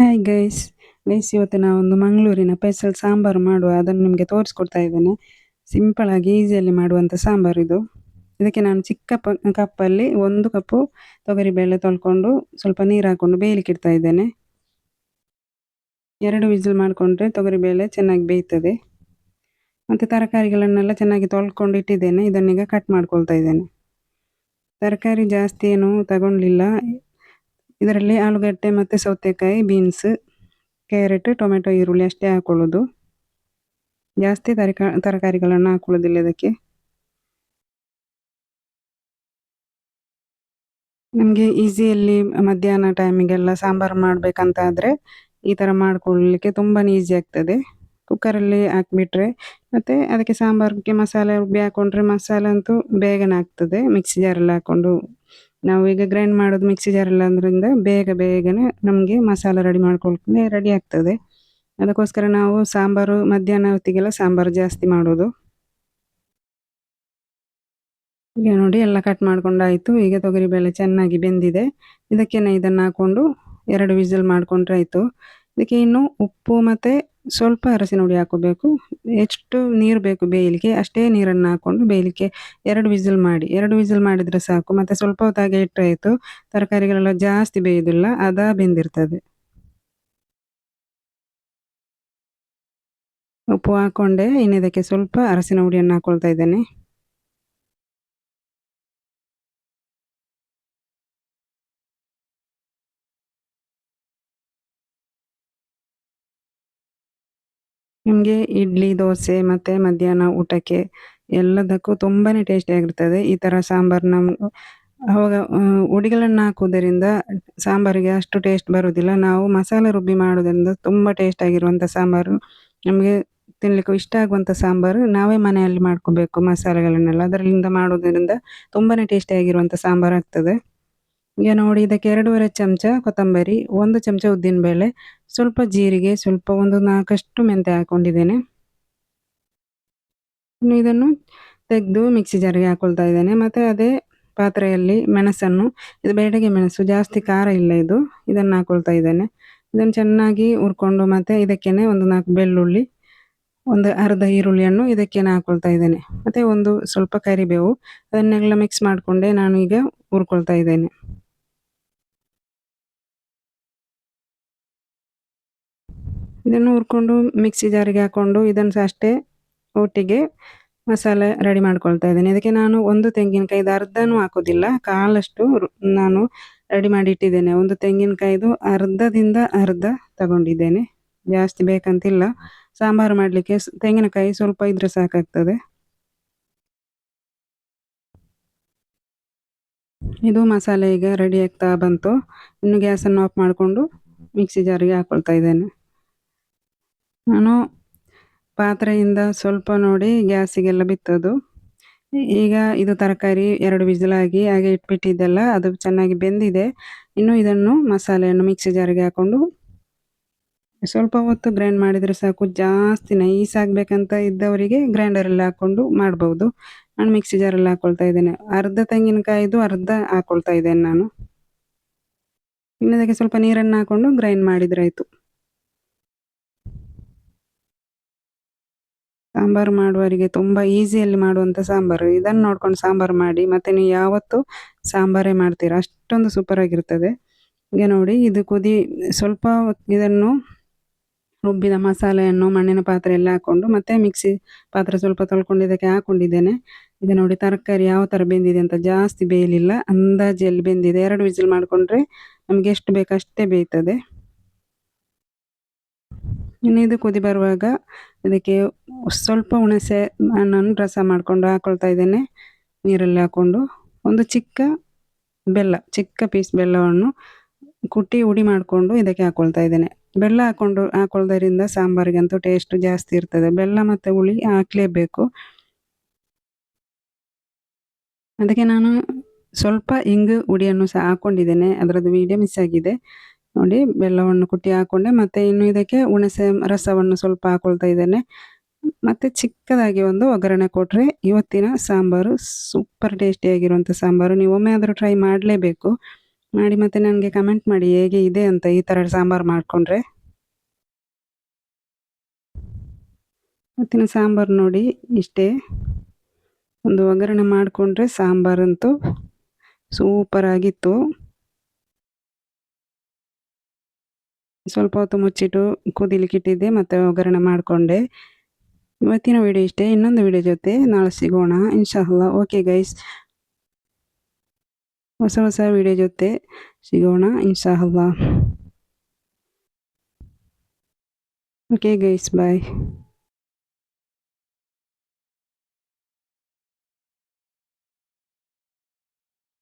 Hi guys guys ಇವತ್ತು ನಾವೊಂದು ಮಂಗಳೂರಿನ ಪೆಸಲ್ ಸಾಂಬಾರು ಮಾಡುವ, ಅದನ್ನು ನಿಮಗೆ ತೋರಿಸ್ಕೊಡ್ತಾ ಇದ್ದೇನೆ. ಸಿಂಪಲ್ ಆಗಿ ಈಸಿಯಲ್ಲಿ ಮಾಡುವಂಥ ಸಾಂಬಾರು ಇದು. ಇದಕ್ಕೆ ನಾನು ಚಿಕ್ಕ ಪ, ಕಪ್ಪಲ್ಲಿ ಒಂದು ಕಪ್ಪು ತೊಗರಿಬೇಳೆ ತೊಳ್ಕೊಂಡು ಸ್ವಲ್ಪ ನೀರು ಹಾಕೊಂಡು ಬೇಯಲಿಕ್ಕೆ ಇಡ್ತಾ ಇದ್ದೇನೆ. ಎರಡು ವಿಸಿಲ್ ಮಾಡಿಕೊಂಡ್ರೆ ತೊಗರಿಬೇಳೆ ಚೆನ್ನಾಗಿ ಬೇಯ್ತದೆ. ಮತ್ತು ತರಕಾರಿಗಳನ್ನೆಲ್ಲ ಚೆನ್ನಾಗಿ ತೊಳ್ಕೊಂಡು ಇಟ್ಟಿದ್ದೇನೆ, ಇದನ್ನೀಗ ಕಟ್ ಮಾಡ್ಕೊಳ್ತಾ ಇದ್ದೇನೆ. ತರಕಾರಿ ಜಾಸ್ತಿ ಏನು ತಗೊಳ್ಳಿಲ್ಲ ಇದರಲ್ಲಿ ಆಲೂಗಡ್ಡೆ ಮತ್ತು ಸೌತೆಕಾಯಿ ಬೀನ್ಸ್ ಕ್ಯಾರೆಟ್ ಟೊಮೆಟೊ ಈರುಳ್ಳಿ ಅಷ್ಟೇ ಹಾಕೊಳ್ಳೋದು. ಜಾಸ್ತಿ ತರಕ ತರಕಾರಿಗಳನ್ನು ಹಾಕೊಳ್ಳೋದಿಲ್ಲ ಇದಕ್ಕೆ. ನಮಗೆ ಈಸಿಯಲ್ಲಿ ಮಧ್ಯಾಹ್ನ ಟೈಮಿಗೆಲ್ಲ ಸಾಂಬಾರು ಮಾಡಬೇಕಂತ ಆದರೆ ಈ ಥರ ಮಾಡ್ಕೊಳ್ಳಲಿಕ್ಕೆ ತುಂಬಾ ಈಸಿ ಆಗ್ತದೆ. ಕುಕ್ಕರಲ್ಲಿ ಹಾಕಿಬಿಟ್ರೆ ಮತ್ತು ಅದಕ್ಕೆ ಸಾಂಬಾರಿಗೆ ಮಸಾಲೆ ರುಬ್ಬಿ ಹಾಕೊಂಡ್ರೆ ಮಸಾಲೆ ಅಂತೂ ಬೇಗನೆ ಆಗ್ತದೆ. ಮಿಕ್ಸಿ ಜಾರಲ್ಲಿ ಹಾಕ್ಕೊಂಡು ನಾವು ಈಗ ಗ್ರೈಂಡ್ ಮಾಡೋದು ಮಿಕ್ಸಿ ಜಾರ್ ಅಂದ್ರಿಂದ ಬೇಗ ಬೇಗನೆ ನಮಗೆ ಮಸಾಲೆ ರೆಡಿ ಮಾಡ್ಕೊಳ್ಕೆ ರೆಡಿ ಆಗ್ತದೆ. ಅದಕ್ಕೋಸ್ಕರ ನಾವು ಸಾಂಬಾರು, ಮಧ್ಯಾಹ್ನ ಹೊತ್ತಿಗೆಲ್ಲ ಸಾಂಬಾರು ಜಾಸ್ತಿ ಮಾಡೋದು. ಈಗ ನೋಡಿ ಎಲ್ಲ ಕಟ್ ಮಾಡ್ಕೊಂಡಾಯಿತು. ಈಗ ತೊಗರಿಬೇಳೆ ಚೆನ್ನಾಗಿ ಬೆಂದಿದೆ. ಇದಕ್ಕೇನೆ ಇದನ್ನು ಹಾಕ್ಕೊಂಡು ಎರಡು ವಿಸಿಲ್ ಮಾಡ್ಕೊಂಡ್ರೆ ಆಯಿತು. ಇದಕ್ಕೆ ಇನ್ನು ಉಪ್ಪು ಮತ್ತು ಸ್ವಲ್ಪ ಅರಸಿನ ಹುಡಿ ಹಾಕೋಬೇಕು. ಎಷ್ಟು ನೀರು ಬೇಕು ಬೇಯಲಿಕ್ಕೆ ಅಷ್ಟೇ ನೀರನ್ನು ಹಾಕ್ಕೊಂಡು ಬೇಯಲಿಕ್ಕೆ ಎರಡು ವಿಸಿಲ್ ಮಾಡಿ. ಎರಡು ವಿಸಿಲ್ ಮಾಡಿದರೆ ಸಾಕು. ಮತ್ತು ಸ್ವಲ್ಪ ಹೊತ್ತಾಗೆ ಇಟ್ಟರಾಯಿತು ತರಕಾರಿಗಳೆಲ್ಲ ಜಾಸ್ತಿ ಬೇಯೋದಿಲ್ಲ ಅದ ಬೆಂದಿರ್ತದೆ. ಉಪ್ಪು ಹಾಕ್ಕೊಂಡೆ ಇನ್ನು ಇದಕ್ಕೆ ಸ್ವಲ್ಪ ಅರಸಿನ ಹುಡಿಯನ್ನು ಹಾಕ್ಕೊಳ್ತಾ ಇದ್ದೇನೆ. ನಿಮಗೆ ಇಡ್ಲಿ, ದೋಸೆ ಮತ್ತು ಮಧ್ಯಾಹ್ನ ಊಟಕ್ಕೆ ಎಲ್ಲದಕ್ಕೂ ತುಂಬಾ ಟೇಸ್ಟಿಯಾಗಿರ್ತದೆ ಈ ಥರ ಸಾಂಬಾರು ನಮ್ಮ ಅವಾಗ ಉಡಿಗಳನ್ನು ಹಾಕುವುದರಿಂದ ಸಾಂಬಾರಿಗೆ ಅಷ್ಟು ಟೇಸ್ಟ್ ಬರುವುದಿಲ್ಲ. ನಾವು ಮಸಾಲೆ ರುಬ್ಬಿ ಮಾಡೋದರಿಂದ ತುಂಬ ಟೇಸ್ಟ್ ಆಗಿರುವಂಥ ಸಾಂಬಾರು. ನಮಗೆ ತಿನ್ನಲಿಕ್ಕೂ ಇಷ್ಟ ಆಗುವಂಥ ಸಾಂಬಾರು ನಾವೇ ಮನೆಯಲ್ಲಿ ಮಾಡ್ಕೋಬೇಕು ಮಸಾಲೆಗಳನ್ನೆಲ್ಲ. ಅದರಿಂದ ಮಾಡೋದರಿಂದ ತುಂಬಾ ಟೇಸ್ಟಿಯಾಗಿರುವಂಥ ಸಾಂಬಾರು ಆಗ್ತದೆ ಈಗ ನೋಡಿ ಇದಕ್ಕೆ ಎರಡೂವರೆ ಚಮಚ ಕೊತ್ತಂಬರಿ, ಒಂದು ಚಮಚ ಉದ್ದಿನಬೇಳೆ ಸ್ವಲ್ಪ ಜೀರಿಗೆ, ಸ್ವಲ್ಪ ಒಂದು ನಾಲ್ಕಷ್ಟು ಮೆಂತೆ ಹಾಕೊಂಡಿದ್ದೇನೆ. ಇನ್ನು ಇದನ್ನು ತೆಗೆದು ಮಿಕ್ಸಿ ಜಾರಿಗೆ ಹಾಕೊಳ್ತಾ ಇದ್ದೇನೆ. ಮತ್ತು ಅದೇ ಪಾತ್ರೆಯಲ್ಲಿ ಮೆಣಸನ್ನು, ಇದು ಬೇಡಗೆ ಮೆಣಸು, ಜಾಸ್ತಿ ಖಾರ ಇಲ್ಲ ಇದು. ಇದನ್ನು ಹಾಕೊಳ್ತಾ ಇದ್ದೇನೆ. ಇದನ್ನು ಚೆನ್ನಾಗಿ ಹುರ್ಕೊಂಡು ಮತ್ತು ಇದಕ್ಕೇ ಒಂದು ನಾಲ್ಕು ಬೆಳ್ಳುಳ್ಳಿ, ಒಂದು ಅರ್ಧ ಈರುಳ್ಳಿಯನ್ನು ಇದಕ್ಕೇನೆ ಹಾಕೊಳ್ತಾ ಇದ್ದೇನೆ. ಮತ್ತು ಒಂದು ಸ್ವಲ್ಪ ಕರಿಬೇವು, ಅದನ್ನೆಲ್ಲ ಮಿಕ್ಸ್ ಮಾಡಿಕೊಂಡೆ ನಾನು ಈಗ ಹುರ್ಕೊಳ್ತಾ ಇದ್ದೇನೆ. ಇದನ್ನು ಹುರ್ಕೊಂಡು ಮಿಕ್ಸಿ ಜಾರಿಗೆ ಹಾಕ್ಕೊಂಡು ಇದನ್ನು ಅಷ್ಟೇ ಒಟ್ಟಿಗೆ ಮಸಾಲೆ ರೆಡಿ ಮಾಡ್ಕೊಳ್ತಾ ಇದ್ದೀನಿ. ಅದಕ್ಕೆ ನಾನು ಒಂದು ತೆಂಗಿನಕಾಯಿದ ಅರ್ಧನೂ ಹಾಕೋದಿಲ್ಲ. ಕಾಲಷ್ಟು ನಾನು ರೆಡಿ ಮಾಡಿ ಇಟ್ಟಿದ್ದೇನೆ ಒಂದು ತೆಂಗಿನಕಾಯಿದು ಅರ್ಧದಿಂದ ಅರ್ಧ ತಗೊಂಡಿದ್ದೇನೆ. ಜಾಸ್ತಿ ಬೇಕಂತಿಲ್ಲ. ಸಾಂಬಾರು ಮಾಡಲಿಕ್ಕೆ ತೆಂಗಿನಕಾಯಿ ಸ್ವಲ್ಪ ಇದ್ರೆ ಸಾಕಾಗ್ತದೆ. ಇದು ಮಸಾಲೆ ಈಗ ರೆಡಿ ಆಗ್ತಾ ಬಂತು. ಇನ್ನು ಗ್ಯಾಸನ್ನು ಆಫ್ ಮಾಡಿಕೊಂಡು ಮಿಕ್ಸಿ ಜಾರಿಗೆ ಹಾಕ್ಕೊಳ್ತಾ ಇದ್ದೇನೆ. ನಾನು ಪಾತ್ರೆಯಿಂದ ಸ್ವಲ್ಪ ನೋಡಿ ಗ್ಯಾಸಿಗೆಲ್ಲ ಬಿತ್ತೋದು. ಈಗ ಇದು ತರಕಾರಿ ಎರಡು ವಿಸಿಲಾಗಿ ಹಾಗೆ ಇಟ್ಬಿಟ್ಟಿದ್ದೆಲ್ಲ, ಅದು ಚೆನ್ನಾಗಿ ಬೆಂದಿದೆ. ಇನ್ನು ಇದನ್ನು ಮಸಾಲೆಯನ್ನು ಮಿಕ್ಸಿ ಜಾರಿಗೆ ಹಾಕೊಂಡು ಸ್ವಲ್ಪ ಹೊತ್ತು ಗ್ರೈಂಡ್ ಮಾಡಿದರೆ ಸಾಕು. ಜಾಸ್ತಿ ನೈಸ್ ಆಗಬೇಕಂತ ಇದ್ದವರಿಗೆ ಗ್ರೈಂಡರಲ್ಲಿ ಹಾಕ್ಕೊಂಡು ಮಾಡ್ಬೋದು. ನಾನು ಮಿಕ್ಸಿ ಜಾರಲ್ಲಿ ಹಾಕ್ಕೊಳ್ತಾ ಇದ್ದೇನೆ. ಅರ್ಧ ತೆಂಗಿನಕಾಯಿದು ಅರ್ಧ ಹಾಕ್ಕೊಳ್ತಾ ಇದ್ದೇನೆ ನಾನು. ಇನ್ನದಕ್ಕೆ ಸ್ವಲ್ಪ ನೀರನ್ನು ಹಾಕ್ಕೊಂಡು ಗ್ರೈಂಡ್ ಮಾಡಿದ್ರೆ ಸಾಂಬಾರು ಮಾಡುವವರಿಗೆ ತುಂಬ ಈಸಿಯಲ್ಲಿ ಮಾಡುವಂಥ ಸಾಂಬಾರು. ಇದನ್ನು ನೋಡ್ಕೊಂಡು ಸಾಂಬಾರು ಮಾಡಿ, ಮತ್ತು ನೀವು ಯಾವತ್ತು ಸಾಂಬಾರೇ ಮಾಡ್ತೀರ? ಅಷ್ಟೊಂದು ಸೂಪರ್ ಆಗಿರ್ತದೆ. ಈಗ ನೋಡಿ, ಇದು ಕುದಿ, ಸ್ವಲ್ಪ ಇದನ್ನು ರುಬ್ಬಿದ ಮಸಾಲೆಯನ್ನು ಮಣ್ಣಿನ ಪಾತ್ರೆಯಲ್ಲಿ ಹಾಕ್ಕೊಂಡು ಮತ್ತೆ ಮಿಕ್ಸಿ ಪಾತ್ರೆ ಸ್ವಲ್ಪ ತೊಳ್ಕೊಂಡು ಇದಕ್ಕೆ ಹಾಕೊಂಡಿದ್ದೇನೆ. ಈಗ ನೋಡಿ, ತರಕಾರಿ ಯಾವ ಥರ ಬೆಂದಿದೆ ಅಂತ ಜಾಸ್ತಿ ಬೇಯಲಿಲ್ಲ. ಅಂದಾಜಲ್ಲಿ ಬೆಂದಿದೆ. ಎರಡು ವಿಸಿಲ್ ಮಾಡಿಕೊಂಡ್ರೆ ನಮಗೆ ಎಷ್ಟು ಬೇಕು ಅಷ್ಟೇ ಬೇಯ್ತದೆ. ಇನ್ನು ಇದು ಕುದಿ ಬರುವಾಗ ಇದಕ್ಕೆ ಸ್ವಲ್ಪ ಹುಣಸೆ ನಾನು ರಸ ಮಾಡಿಕೊಂಡು ಹಾಕೊಳ್ತಾ ಇದ್ದೇನೆ. ನೀರಲ್ಲಿ ಹಾಕ್ಕೊಂಡು ಒಂದು ಚಿಕ್ಕ ಬೆಲ್ಲ, ಚಿಕ್ಕ ಪೀಸ್ ಬೆಲ್ಲವನ್ನು ಕುಟ್ಟಿ ಉಡಿ ಮಾಡಿಕೊಂಡು ಇದಕ್ಕೆ ಹಾಕೊಳ್ತಾ ಇದ್ದೇನೆ. ಬೆಲ್ಲ ಹಾಕ್ಕೊಂಡು ಹಾಕೊಳ್ಳೋದರಿಂದ ಸಾಂಬಾರಿಗಂತೂ ಟೇಸ್ಟ್ ಜಾಸ್ತಿ ಇರ್ತದೆ. ಬೆಲ್ಲ ಮತ್ತು ಹುಳಿ ಹಾಕಲೇಬೇಕು. ಅದಕ್ಕೆ ನಾನು ಸ್ವಲ್ಪ ಇಂಗು ಹುಡಿಯನ್ನು ಸಹ ಹಾಕ್ಕೊಂಡಿದ್ದೇನೆ ಅದರದ್ದು ವೀಡಿಯೋ ಮಿಸ್ ಆಗಿದೆ. ನೋಡಿ ಬೆಲ್ಲವನ್ನು ಕುಟ್ಟಿ ಹಾಕೊಂಡೆ, ಮತ್ತೆ ಇನ್ನು ಇದಕ್ಕೆ ಹುಣಸೆ ರಸವನ್ನು ಸ್ವಲ್ಪ ಹಾಕೊಳ್ತಾ ಇದ್ದೇನೆ. ಮತ್ತೆ ಚಿಕ್ಕದಾಗಿ ಒಂದು ಒಗ್ಗರಣೆ ಕೊಟ್ಟರೆ ಇವತ್ತಿನ ಸಾಂಬಾರು ಸೂಪರ್ ಟೇಸ್ಟಿಯಾಗಿರುವಂಥ ಸಾಂಬಾರು. ನೀವು ಒಮ್ಮೆ ಆದರೂ ಟ್ರೈ ಮಾಡಲೇಬೇಕು. ಮಾಡಿ ಮತ್ತೆ ನನಗೆ ಕಮೆಂಟ್ ಮಾಡಿ ಹೇಗೆ ಇದೆ ಅಂತ ಈ ಥರ ಸಾಂಬಾರು ಮಾಡಿಕೊಂಡ್ರೆ. ಇವತ್ತಿನ ಸಾಂಬಾರು ನೋಡಿ ಇಷ್ಟೇ. ಒಂದು ಒಗ್ಗರಣೆ ಮಾಡಿಕೊಂಡ್ರೆ ಸಾಂಬಾರಂತೂ ಸೂಪರ್ ಸ್ವಲ್ಪ ಹೊತ್ತು ಮುಚ್ಚಿಟ್ಟು ಕುದಿಲಿಕ್ಕೆ ಇಟ್ಟಿದ್ದೆ ಮತ್ತು ಒಗ್ಗರಣೆ ಮಾಡಿಕೊಂಡೆ. ಇವತ್ತಿನ ವಿಡಿಯೋ ಇಷ್ಟೇ. ಇನ್ನೊಂದು ವಿಡಿಯೋ ಜೊತೆ ನಾಳೆ ಸಿಗೋಣ. ಇನ್ಶಾಲ್ಲ ಓಕೆ ಗೈಸ್ ಹೊಸ ಹೊಸ ವಿಡಿಯೋ ಜೊತೆ ಸಿಗೋಣ. ಇನ್ಶಾಲ್ಲ ಓಕೆ ಗೈಸ್ ಬಾಯ್